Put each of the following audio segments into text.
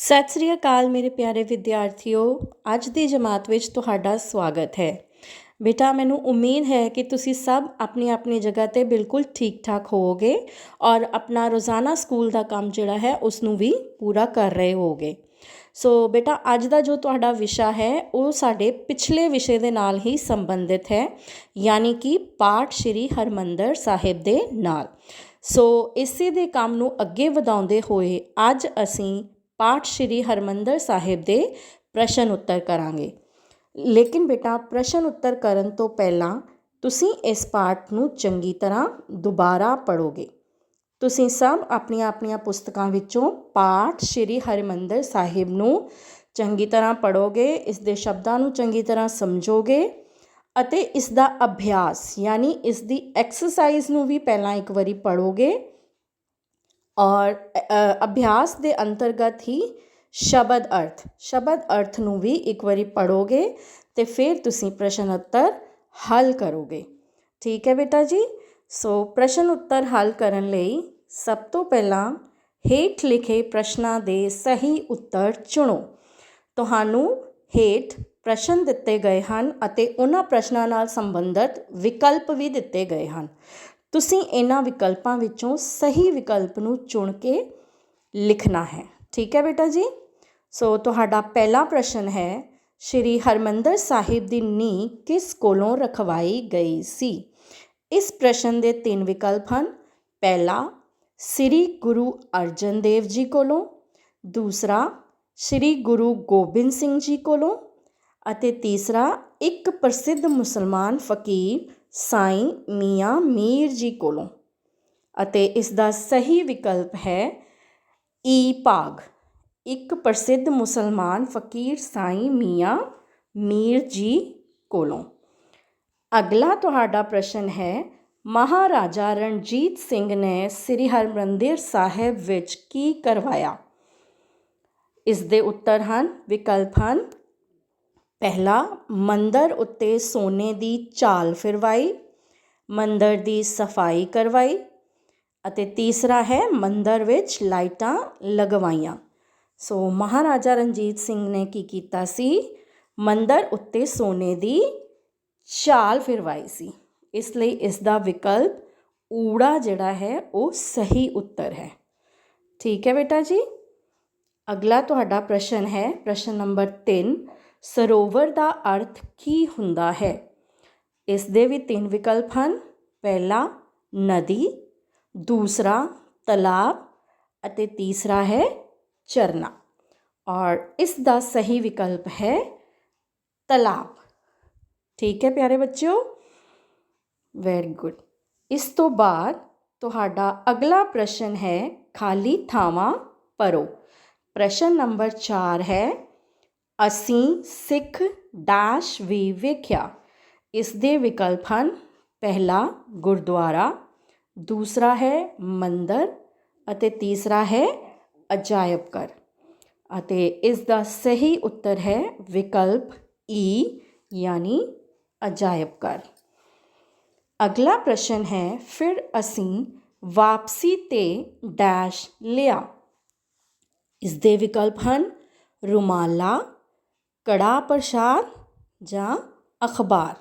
ਸਤਿ ਸ੍ਰੀ ਅਕਾਲ ਮੇਰੇ ਪਿਆਰੇ ਵਿਦਿਆਰਥੀਓ, ਅੱਜ ਦੀ ਜਮਾਤ ਵਿੱਚ ਤੁਹਾਡਾ ਸਵਾਗਤ ਹੈ। ਬੇਟਾ, ਮੈਨੂੰ ਉਮੀਦ ਹੈ ਕਿ ਤੁਸੀਂ ਸਭ ਆਪਣੀ ਆਪਣੀ ਜਗ੍ਹਾ ਤੇ ਬਿਲਕੁਲ ਠੀਕ ਠਾਕ ਹੋਵੋਗੇ ਔਰ ਆਪਣਾ ਰੋਜ਼ਾਨਾ ਸਕੂਲ ਦਾ ਕੰਮ ਜਿਹੜਾ ਹੈ ਉਸ ਨੂੰ ਵੀ ਪੂਰਾ ਕਰ ਰਹੇ ਹੋਵੋਗੇ। ਸੋ ਬੇਟਾ, ਅੱਜ ਦਾ ਜੋ ਤੁਹਾਡਾ ਵਿਸ਼ਾ ਹੈ, ਉਹ ਸਾਡੇ ਪਿਛਲੇ ਵਿਸ਼ੇ ਦੇ ਨਾਲ ਹੀ ਸੰਬੰਧਿਤ ਹੈ, ਯਾਨੀ ਕਿ ਪਾਠ ਸ਼੍ਰੀ ਹਰਮੰਦਰ ਸਾਹਿਬ ਦੇ ਨਾਲ। ਸੋ ਇਸੇ ਦੇ ਕੰਮ ਨੂੰ ਅੱਗੇ ਵਧਾਉਂਦੇ ਹੋਏ, ਅੱਜ ਅਸੀਂ ਪਾਠ ਸ਼੍ਰੀ ਹਰਮੰਦਰ ਸਾਹਿਬ ਦੇ ਪ੍ਰਸ਼ਨ ਉੱਤਰ ਕਰਾਂਗੇ। ਲੇਕਿਨ ਬੇਟਾ, ਪ੍ਰਸ਼ਨ ਉੱਤਰ ਕਰਨ ਤੋਂ ਪਹਿਲਾਂ ਤੁਸੀਂ ਇਸ ਪਾਠ ਨੂੰ ਚੰਗੀ ਤਰ੍ਹਾਂ ਦੁਬਾਰਾ ਪੜੋਗੇ ਤੁਸੀਂ ਸਭ ਆਪਣੀਆਂ ਆਪਣੀਆਂ ਪੁਸਤਕਾਂ ਵਿੱਚੋਂ ਪਾਠ ਸ਼੍ਰੀ ਹਰਿਮੰਦਰ ਸਾਹਿਬ ਨੂੰ ਚੰਗੀ ਤਰ੍ਹਾਂ ਪੜੋਗੇ ਇਸ ਦੇ ਸ਼ਬਦਾਂ ਨੂੰ ਚੰਗੀ ਤਰ੍ਹਾਂ ਸਮਝੋਗੇ ਅਤੇ ਇਸ ਦਾ ਅਭਿਆਸ, ਯਾਨੀ ਇਸ ਦੀ ਐਕਸਰਸਾਈਜ਼ ਨੂੰ ਵੀ ਪਹਿਲਾਂ ਇੱਕ ਵਾਰੀ ਪੜੋਗੇ ਔਰ ਅਭਿਆਸ ਦੇ ਅੰਤਰਗਤ ਹੀ ਸ਼ਬਦ ਅਰਥ ਸ਼ਬਦ ਅਰਥ ਨੂੰ ਵੀ ਇੱਕ ਵਾਰੀ ਪੜ੍ਹੋਗੇ ਅਤੇ ਫਿਰ ਤੁਸੀਂ ਪ੍ਰਸ਼ਨ ਉੱਤਰ ਹੱਲ ਕਰੋਗੇ। ਠੀਕ ਹੈ ਬੇਟਾ ਜੀ? ਸੋ ਪ੍ਰਸ਼ਨ ਉੱਤਰ ਹੱਲ ਕਰਨ ਲਈ ਸਭ ਤੋਂ ਪਹਿਲਾਂ ਹੇਠ ਲਿਖੇ ਪ੍ਰਸ਼ਨਾਂ ਦੇ ਸਹੀ ਉੱਤਰ ਚੁਣੋ। ਤੁਹਾਨੂੰ ਹੇਠ ਪ੍ਰਸ਼ਨ ਦਿੱਤੇ ਗਏ ਹਨ ਅਤੇ ਉਹਨਾਂ ਪ੍ਰਸ਼ਨਾਂ ਨਾਲ ਸੰਬੰਧਿਤ ਵਿਕਲਪ ਵੀ ਦਿੱਤੇ ਗਏ ਹਨ। ਤੁਸੀਂ ਇਹਨਾਂ ਵਿਕਲਪਾਂ ਵਿੱਚੋਂ ਸਹੀ ਵਿਕਲਪ ਨੂੰ ਚੁਣ ਕੇ ਲਿਖਣਾ ਹੈ। ਠੀਕ ਹੈ ਬੇਟਾ ਜੀ? ਸੋ ਤੁਹਾਡਾ ਪਹਿਲਾ ਪ੍ਰਸ਼ਨ ਹੈ, ਸ਼੍ਰੀ ਹਰਮੰਦਰ ਸਾਹਿਬ ਦੀ ਨੀਂਹ ਕਿਸ ਕੋਲੋਂ ਰਖਵਾਈ ਗਈ ਸੀ? ਇਸ ਪ੍ਰਸ਼ਨ ਦੇ ਤਿੰਨ ਵਿਕਲਪ ਹਨ। ਪਹਿਲਾ, ਸ੍ਰੀ ਗੁਰੂ ਅਰਜਨ ਦੇਵ ਜੀ ਕੋਲੋਂ। ਦੂਸਰਾ, ਸ੍ਰੀ ਗੁਰੂ ਗੋਬਿੰਦ ਸਿੰਘ ਜੀ ਕੋਲੋਂ। ਅਤੇ ਤੀਸਰਾ, ਇੱਕ ਪ੍ਰਸਿੱਧ ਮੁਸਲਮਾਨ ਫਕੀਰ ਸਾਈਂ ਮੀਆਂ ਮੀਰ ਜੀ ਕੋਲੋਂ। ਅਤੇ ਇਸ ਦਾ ਸਹੀ ਵਿਕਲਪ ਹੈ ਈ ਭਾਗ। ਇੱਕ ਪ੍ਰਸਿੱਧ ਮੁਸਲਮਾਨ ਫਕੀਰ ਸਾਈਂ ਮੀਆਂ ਮੀਰ ਜੀ ਕੋਲੋਂ। ਅਗਲਾ ਤੁਹਾਡਾ ਪ੍ਰਸ਼ਨ ਹੈ, ਮਹਾਰਾਜਾ ਰਣਜੀਤ ਸਿੰਘ ਨੇ ਸ੍ਰੀ ਹਰਮੰਦਰ ਸਾਹਿਬ ਵਿੱਚ ਕੀ ਕਰਵਾਇਆ? ਇਸ ਦੇ ਉੱਤਰ ਹਨ, ਵਿਕਲਪ ਹਨ ਪਹਿਲਾ, ਮੰਦਰ ਉੱਤੇ ਸੋਨੇ ਦੀ ਝਾਲ ਫਿਰਵਾਈ, ਮੰਦਰ ਦੀ ਸਫ਼ਾਈ ਕਰਵਾਈ ਅਤੇ ਤੀਸਰਾ ਹੈ, ਮੰਦਰ ਵਿੱਚ ਲਾਈਟਾਂ ਲਗਵਾਈਆਂ। ਸੋ ਮਹਾਰਾਜਾ ਰਣਜੀਤ ਸਿੰਘ ਨੇ ਕੀ ਕੀਤਾ ਸੀ? ਮੰਦਰ ਉੱਤੇ ਸੋਨੇ ਦੀ ਝਾਲ ਫਿਰਵਾਈ ਸੀ। ਇਸ ਲਈ ਇਸ ਦਾ ਵਿਕਲਪ ਊੜਾ ਜਿਹੜਾ ਹੈ, ਉਹ ਸਹੀ ਉੱਤਰ ਹੈ। ਠੀਕ ਹੈ ਬੇਟਾ ਜੀ? ਅਗਲਾ ਤੁਹਾਡਾ ਪ੍ਰਸ਼ਨ ਹੈ, ਪ੍ਰਸ਼ਨ ਨੰਬਰ 3 ਸਰੋਵਰ ਦਾ ਅਰਥ ਕੀ ਹੁੰਦਾ ਹੈ? ਇਸ ਦੇ ਵੀ ਤਿੰਨ ਵਿਕਲਪ ਹਨ। ਪਹਿਲਾ, ਨਦੀ, ਦੂਸਰਾ, ਤਲਾਬ ਅਤੇ ਤੀਸਰਾ ਹੈ, ਝਰਨਾ। ਔਰ ਇਸ ਦਾ ਸਹੀ ਵਿਕਲਪ ਹੈ, ਤਲਾਬ। ਠੀਕ ਹੈ ਪਿਆਰੇ ਬੱਚਿਓ? ਵੈਰੀ ਗੁੱਡ ਇਸ ਤੋਂ ਬਾਅਦ ਤੁਹਾਡਾ ਅਗਲਾ ਪ੍ਰਸ਼ਨ ਹੈ, ਖਾਲੀ ਥਾਵਾਂ ਭਰੋ ਪ੍ਰਸ਼ਨ ਨੰਬਰ 4 ਹੈ ਅਸੀਂ ਸਿੱਖ ਡੈਸ਼ ਵੀ ਵੇਖਿਆ। ਇਸ ਦੇ ਵਿਕਲਪ ਹਨ, ਪਹਿਲਾ ਗੁਰਦੁਆਰਾ, ਦੂਸਰਾ ਹੈ ਮੰਦਰ ਅਤੇ ਤੀਸਰਾ ਹੈ ਅਜਾਇਬ ਘਰ ਅਤੇ ਇਸ ਦਾ ਸਹੀ ਉੱਤਰ ਹੈ ਵਿਕਲਪ ਈ, ਯਾਨੀ ਅਜਾਇਬ ਘਰ ਅਗਲਾ ਪ੍ਰਸ਼ਨ ਹੈ, ਫਿਰ ਅਸੀਂ ਵਾਪਸੀ ਤੇ ਡੈਸ਼ ਲਿਆ। ਇਸ ਦੇ ਵਿਕਲਪ ਹਨ, ਰੁਮਾਲਾ ਕੜਾਹ ਪ੍ਰਸ਼ਾਦ ਜਾਂ ਅਖਬਾਰ।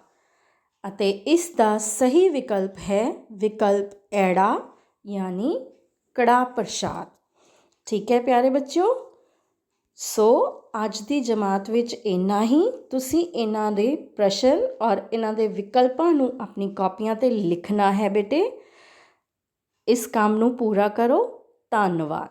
ਅਤੇ ਇਸ ਦਾ ਸਹੀ ਵਿਕਲਪ ਹੈ ਵਿਕਲਪ ਐੜਾ, ਯਾਨੀ ਕੜਾਹ ਪ੍ਰਸ਼ਾਦ। ਠੀਕ ਹੈ ਪਿਆਰੇ ਬੱਚਿਓ? ਸੋ ਅੱਜ ਦੀ ਜਮਾਤ ਵਿੱਚ ਇੰਨਾ ਹੀ। ਤੁਸੀਂ ਇਹਨਾਂ ਦੇ ਪ੍ਰਸ਼ਨ ਔਰ ਇਹਨਾਂ ਦੇ ਵਿਕਲਪਾਂ ਨੂੰ ਆਪਣੀ ਕਾਪੀਆਂ ਤੇ ਲਿਖਣਾ ਹੈ ਬੇਟੇ। ਇਸ ਕੰਮ ਨੂੰ ਪੂਰਾ ਕਰੋ। ਧੰਨਵਾਦ।